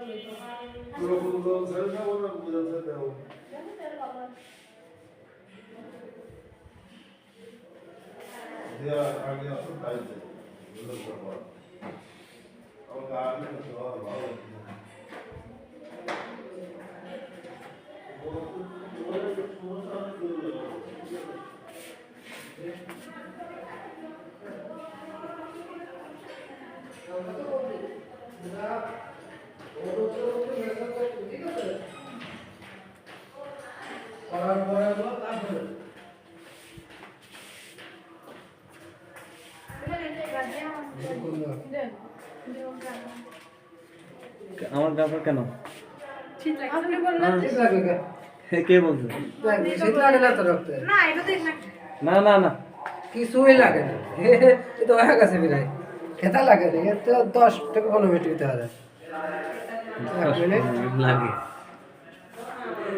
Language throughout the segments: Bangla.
আমার ব্যাপার কেন আপনি বললেন ঠিক লাগে কে? হে, কে বলছে লাগে, শীত লাগে না? তো রক্তে। না এটা দেখ না না না না। কিছুই লাগে না। তো হয়ে গেছে বিরাই খেতা লাগে না তো দশ থেকে পনেরো মিনিট দিতে হবে। এক মিনিট লাগে।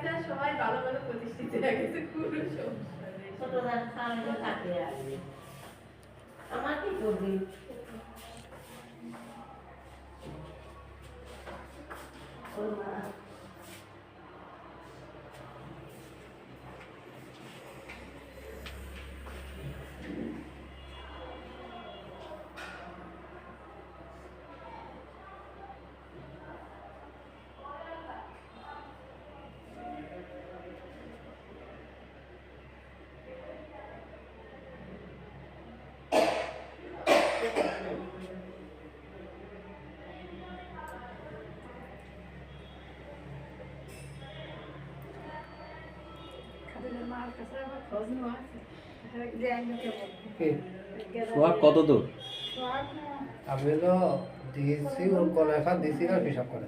হচ্ছে সবাই ভালো ভালো প্রতিষ্ঠিত হয়ে গেছে থাকে আসবে আমার কি করবি? কত দূর? আমি তো দিয়েছি, ওর কলেখা দিয়েছি আর হিসাব করে।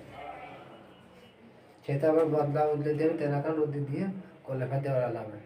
সেটা আবার বদলা উদ্যোগ দিয়ে তেনাকা নদী দিয়ে কলেখা দেওয়ার আলামে।